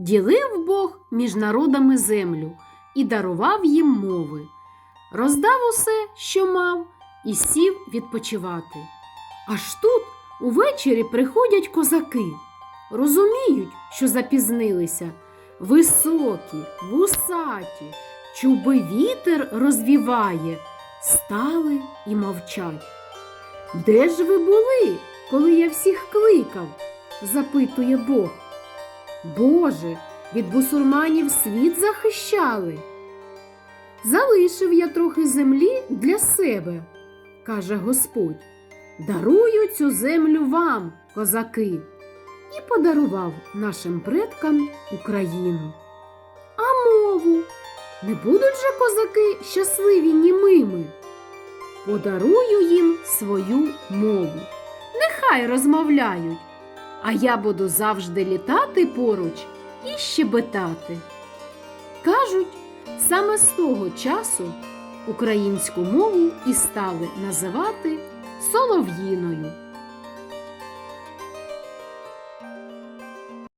Ділив Бог між народами землю і дарував їм мови. Роздав усе, що мав, і сів відпочивати. Аж тут увечері приходять козаки. Розуміють, що запізнилися. Високі, вусаті, чуби вітер розвіває, стали і мовчать. Де ж ви були, коли я всіх кликав? запитує Бог. Боже, від бусурманів світ захищали. Залишив я трохи землі для себе, каже Господь. Дарую цю землю вам, козаки, і подарував нашим предкам Україну. А мову не будуть же козаки щасливі німими? Подарую їм свою мову. Нехай розмовляють, а я буду завжди літати поруч і щебетати. Кажуть, саме з того часу українську мову і стали називати солов'їною.